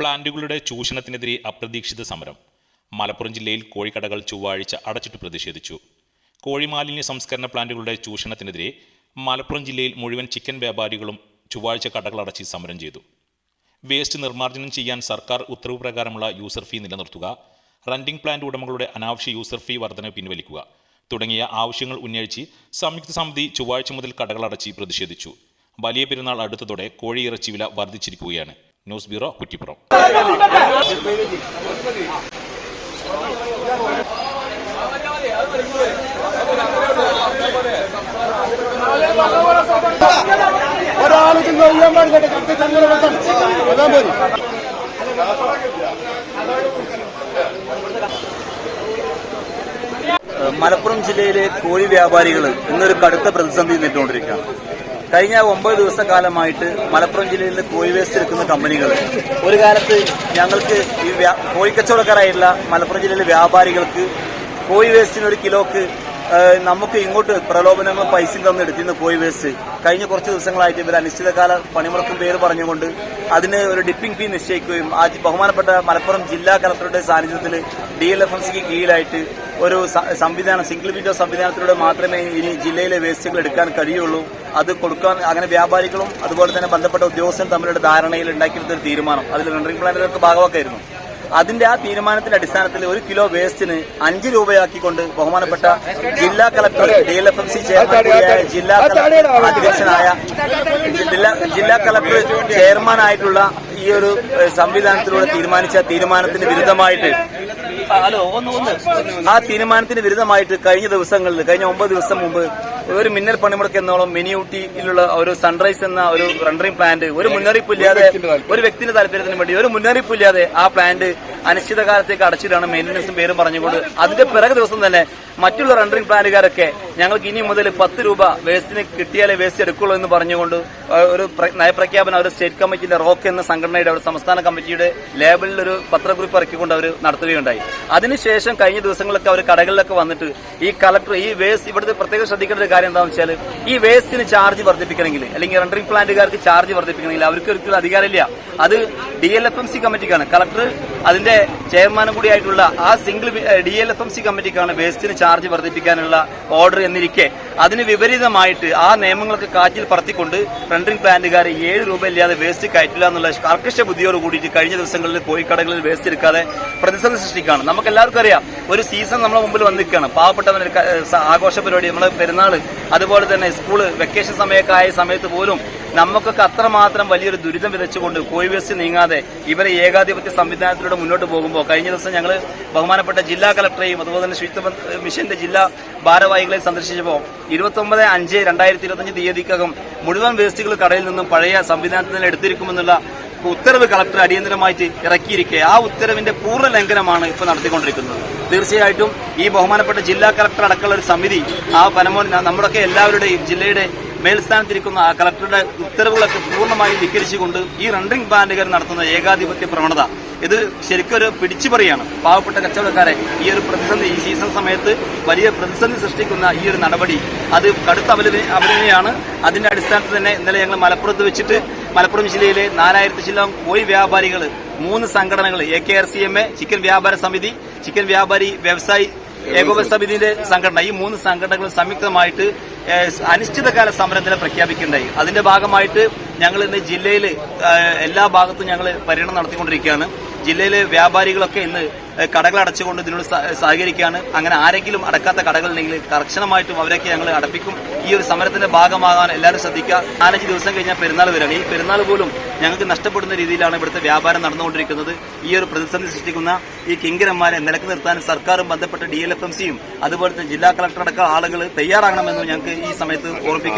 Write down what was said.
പ്ലാന്റുകളുടെ ചൂഷണത്തിനെതിരെ അപ്രതീക്ഷിത സമരം. മലപ്പുറം ജില്ലയിൽ കോഴിക്കടകൾ ചൊവ്വാഴ്ച അടച്ചിട്ട് പ്രതിഷേധിച്ചു. കോഴിമാലിന്യ സംസ്കരണ പ്ലാന്റുകളുടെ ചൂഷണത്തിനെതിരെ മലപ്പുറം ജില്ലയിൽ മുഴുവൻ ചിക്കൻ വ്യാപാരികളും ചൊവ്വാഴ്ച കടകൾ അടച്ച് സമരം ചെയ്തു. വേസ്റ്റ് നിർമ്മാർജനം ചെയ്യാൻ സർക്കാർ ഉത്തരവ് പ്രകാരമുള്ള യൂസർ ഫീ നിലനിർത്തുക റണ്ടിംഗ് പ്ലാന്റ് ഉടമകളുടെ അനാവശ്യ യൂസർ ഫീ വർധന പിൻവലിക്കുക തുടങ്ങിയ ആവശ്യങ്ങൾ ഉന്നയിച്ച് സംയുക്ത സമിതി ചൊവ്വാഴ്ച മുതൽ കടകളടച്ച് പ്രതിഷേധിച്ചു. വലിയ പെരുന്നാൾ അടുത്തതോടെ കോഴിയിറച്ചി വില വർദ്ധിച്ചിരിക്കുകയാണ്. News bureau Kuttippuram. ഒരാൾക്ക് പാടില്ല കത്തി അതാ മലപ്പുറം ജില്ലയിലെ കോഴി വ്യാപാരികൾ ഇന്നൊരു കടുത്ത പ്രതിസന്ധി നേരിട്ടുകൊണ്ടിരിക്കുകയാണ്. കഴിഞ്ഞ ഒമ്പത് ദിവസക്കാലമായിട്ട് മലപ്പുറം ജില്ലയിൽ നിന്ന് കോഴി വേസ്റ്റ് എടുക്കുന്ന കമ്പനികൾ. ഒരു കാലത്ത് ഞങ്ങൾക്ക് ഈ കോഴിക്കച്ചവടക്കാരായിട്ടുള്ള മലപ്പുറം ജില്ലയിലെ വ്യാപാരികൾക്ക് കോഴി വേസ്റ്റിന് ഒരു കിലോക്ക് നമുക്ക് ഇങ്ങോട്ട് പ്രലോഭനങ്ങളും പൈസയും തന്ന് എടുത്തിരുന്ന കോഴി വേസ്റ്റ് കഴിഞ്ഞ കുറച്ച് ദിവസങ്ങളായിട്ട് ഇവർ അനിശ്ചിതകാല പണിമുടക്കും പേര് പറഞ്ഞുകൊണ്ട് അതിന് ഒരു ഡിപ്പിംഗ് ഫീ നിശ്ചയിക്കുകയും ആ ബഹുമാനപ്പെട്ട മലപ്പുറം ജില്ലാ കലക്ടറുടെ സാന്നിധ്യത്തിൽ ഡി എൽ എഫ് എം സിക്ക് കീഴിലായിട്ട് ഒരു സംവിധാനം സിംഗിൾ വിൻഡോ സംവിധാനത്തിലൂടെ മാത്രമേ ഇനി ജില്ലയിലെ വേസ്റ്റുകൾ എടുക്കാൻ കഴിയുള്ളൂ. അത് കൊടുക്കാൻ അങ്ങനെ വ്യാപാരികളും അതുപോലെ തന്നെ ബന്ധപ്പെട്ട ഉദ്യോഗസ്ഥരും തമ്മിലുള്ള ധാരണയിൽ ഉണ്ടാക്കിയെടുത്ത ഒരു തീരുമാനം. അതിൽ റെൻഡറിംഗ് പ്ലാനുകൾക്ക് ഭാഗമാക്കായിരുന്നു അതിന്റെ ആ തീരുമാനത്തിന്റെ അടിസ്ഥാനത്തിൽ ഒരു കിലോ വേസ്റ്റിന് അഞ്ച് രൂപയാക്കിക്കൊണ്ട് ബഹുമാനപ്പെട്ട ജില്ലാ collector D L F M C chairman കൂടിയായ ജില്ലാ അധ്യക്ഷനായ ജില്ലാ ജില്ലാ കളക്ടർ ചെയർമാനായിട്ടുള്ള ഈ ഒരു സംവിധാനത്തിലൂടെ തീരുമാനിച്ച തീരുമാനത്തിന് വിരുദ്ധമായിട്ട് ഹലോ ഒന്ന് ഒന്ന് ആ തീരുമാനത്തിന് വിരുദ്ധമായിട്ട് കഴിഞ്ഞ ദിവസങ്ങളിൽ കഴിഞ്ഞ ഒമ്പത് ദിവസം മുമ്പ് ഒരു മിന്നൽ പണിമുടക്ക് എന്നോളം മിനിയൂട്ടിയിലുള്ള ഒരു സൺറൈസ് എന്ന ഒരു റണ്ടറിംഗ് പ്ലാന്റ് ഒരു മുന്നറിയിപ്പില്ലാതെ ഒരു വ്യക്തിന്റെ താല്പര്യത്തിന് വേണ്ടി ഒരു മുന്നറിയിപ്പില്ലാതെ ആ പ്ലാന്റ് അനിശ്ചിതകാലത്തേക്ക് അടച്ചിട്ടാണ് മെയിന്റനൻസും പേരും പറഞ്ഞുകൊണ്ട്. അതിന്റെ പിറകെ ദിവസം തന്നെ മറ്റുള്ള റണ്ടറിംഗ് പ്ലാനുകാരൊക്കെ ഞങ്ങൾക്ക് ഇനി മുതൽ പത്ത് രൂപ വേസ്റ്റിന് കിട്ടിയാലേ വേസ്റ്റ് എടുക്കുള്ളൂ എന്ന് പറഞ്ഞുകൊണ്ട് ഒരു നയപ്രഖ്യാപനം അവർ സ്റ്റേറ്റ് കമ്മിറ്റിന്റെ റോക്ക് എന്ന സംഘടനയുടെ അവർ സംസ്ഥാന കമ്മിറ്റിയുടെ ലേബലിൽ ഒരു പത്രക്കുറിപ്പ് ഇറക്കിക്കൊണ്ട് അവർ നടത്തുകയുണ്ടായി. അതിനുശേഷം കഴിഞ്ഞ ദിവസങ്ങളിലൊക്കെ അവർ കടകളിലൊക്കെ വന്നിട്ട് ഈ കളക്ടർ ഈ വേസ്റ്റ് ഇവിടുത്തെ പ്രത്യേകം ശ്രദ്ധിക്കേണ്ട ഒരു കാര്യം എന്താണെന്ന് വെച്ചാൽ ഈ വേസ്റ്റിന് ചാർജ് വർദ്ധിപ്പിക്കണമെങ്കിൽ അല്ലെങ്കിൽ റണ്ടറിംഗ് പ്ലാന്റുകാർക്ക് ചാർജ് വർദ്ധിപ്പിക്കണമെങ്കിൽ അവർക്ക് ഒരിക്കലും അധികാരമില്ല. അത് D L F M C കമ്മിറ്റിക്കാണ് collector അതിന്റെ ചെയർമാനും കൂടിയായിട്ടുള്ള ആ single D L F M C കമ്മിറ്റിക്കാണ് വേസ്റ്റിന് ചാർജ് വർദ്ധിപ്പിക്കാനുള്ള ഓർഡർ എന്നിരിക്കെ. അതിന് വിപരീതമായിട്ട് ആ നിയമങ്ങൾക്ക് കാറ്റിൽ പറത്തിക്കൊണ്ട് റണ്ടറിംഗ് പ്ലാന്റുകാർ ഏഴ് രൂപ ഇല്ലാതെ വേസ്റ്റ് കയറ്റില്ല എന്നുള്ള കർക്കശ ബുദ്ധിയോട് കൂടിയിട്ട് കഴിഞ്ഞ ദിവസങ്ങളിൽ പോയി കടകളിൽ വേസ്റ്റ് എടുക്കാതെ പ്രതിസന്ധി സൃഷ്ടിക്കുകയാണ്. നമുക്ക് എല്ലാവർക്കും അറിയാം ഒരു സീസൺ നമ്മുടെ മുമ്പിൽ വന്നിരിക്കുകയാണ്. സ- ആഘോഷ പരിപാടി നമ്മുടെ പെരുന്നാൾ അതുപോലെ തന്നെ സ്കൂൾ വെക്കേഷൻ സമയമൊക്കെ ആയ സമയത്ത് പോലും നമുക്കൊക്കെ അത്രമാത്രം വലിയൊരു ദുരിതം വിതച്ചുകൊണ്ട് കോഴി വേസ്റ്റ് നീങ്ങാതെ ഇവരെ ഏകാധിപത്യ സംവിധാനത്തിലൂടെ മുന്നോട്ട് പോകുമ്പോൾ കഴിഞ്ഞ ദിവസം ഞങ്ങൾ ബഹുമാനപ്പെട്ട ജില്ലാ കളക്ടറെയും അതുപോലെ തന്നെ ശുചിത്വ മിഷന്റെ ജില്ലാ ഭാരവാഹികളെയും സന്ദർശിച്ചപ്പോൾ ഇരുപത്തൊമ്പത് അഞ്ച് രണ്ടായിരത്തി ഇരുപത്തഞ്ച് തീയതിക്കകം മുഴുവൻ വേസ്റ്റുകൾ കടയിൽ നിന്നും പഴയ സംവിധാനത്തിൽ നിന്ന് എടുത്തിരിക്കുമെന്നുള്ള ഉത്തരവ് കളക്ടർ അടിയന്തരമായിട്ട് ഇറക്കിയിരിക്കെ. ആ ഉത്തരവിന്റെ പൂർണ ലംഘനമാണ് ഇപ്പോൾ നടത്തിക്കൊണ്ടിരിക്കുന്നത്. തീർച്ചയായിട്ടും ഈ ബഹുമാനപ്പെട്ട ജില്ലാ കളക്ടർ അടക്കമുള്ള ഒരു സമിതി ആ പനമോ നമ്മുടെയൊക്കെ എല്ലാവരുടെയും ജില്ലയുടെ മേൽസ്ഥാനത്തിരിക്കുന്ന കളക്ടറുടെ ഉത്തരവുകളൊക്കെ പൂർണമായി ധിക്കരിച്ചുകൊണ്ട് ഈ റണ്ടിംഗ് ബാൻഡുകാർ നടത്തുന്ന ഏകാധിപത്യ പ്രവണത ഇത് ശരിക്കും ഒരു പിടിച്ചുപറിയാണ്. പാവപ്പെട്ട കച്ചവടക്കാരെ ഈ ഒരു പ്രതിസന്ധി ഈ സീസൺ സമയത്ത് വലിയ പ്രതിസന്ധി സൃഷ്ടിക്കുന്ന ഈ ഒരു നടപടി അത് കടുത്ത അവലന അവലിനെയാണ് അതിന്റെ അടിസ്ഥാനത്തിൽ തന്നെ ഇന്നലെ ഞങ്ങൾ മലപ്പുറത്ത് വെച്ചിട്ട് മലപ്പുറം ജില്ലയിലെ നാലായിരത്തി ചില്ലോം കോഴി വ്യാപാരികൾ മൂന്ന് സംഘടനകൾ A K R C M A chicken വ്യാപാര സമിതി ചിക്കൻ വ്യാപാരി വ്യവസായി ഏകോപന സമിതിയുടെ സംഘടന ഈ മൂന്ന് സംഘടനകൾ സംയുക്തമായിട്ട് അനിശ്ചിതകാല സമരം തന്നെ പ്രഖ്യാപിക്കുകയുണ്ടായി. അതിന്റെ ഭാഗമായിട്ട് ഞങ്ങൾ ഇന്ന് ജില്ലയിൽ എല്ലാ ഭാഗത്തും ഞങ്ങൾ പര്യടനം നടത്തിക്കൊണ്ടിരിക്കുകയാണ്. ജില്ലയിലെ വ്യാപാരികളൊക്കെ ഇന്ന് കടകൾ അടച്ചുകൊണ്ട് ഇതിനോട് സഹകരിക്കുകയാണ്. അങ്ങനെ ആരെങ്കിലും അടക്കാത്ത കടകളുണ്ടെങ്കിൽ കർശനമായിട്ടും അവരൊക്കെ ഞങ്ങൾ അടപ്പിക്കും. ഈ ഒരു സമരത്തിന്റെ ഭാഗമാകാൻ എല്ലാവരും ശ്രദ്ധിക്കുക. നാലഞ്ച് ദിവസം കഴിഞ്ഞാൽ പെരുന്നാൾ വരികയാണ്. ഈ പെരുന്നാൾ പോലും ഞങ്ങൾക്ക് നഷ്ടപ്പെടുന്ന രീതിയിലാണ് ഇവിടുത്തെ വ്യാപാരം നടന്നുകൊണ്ടിരിക്കുന്നത്. ഈ ഒരു പ്രതിസന്ധി സൃഷ്ടിക്കുന്ന ഈ കിങ്കരന്മാരെ നിലയ്ക്ക് നിർത്താൻ സർക്കാരും ബന്ധപ്പെട്ട ഡി എൽ എഫ് എം സിയും അതുപോലെ തന്നെ ജില്ലാ കളക്ടർ അടക്കം ആളുകൾ തയ്യാറാകണമെന്ന് ഞങ്ങൾക്ക് ഈ സമയത്ത് ഓർമ്മിപ്പിക്കാൻ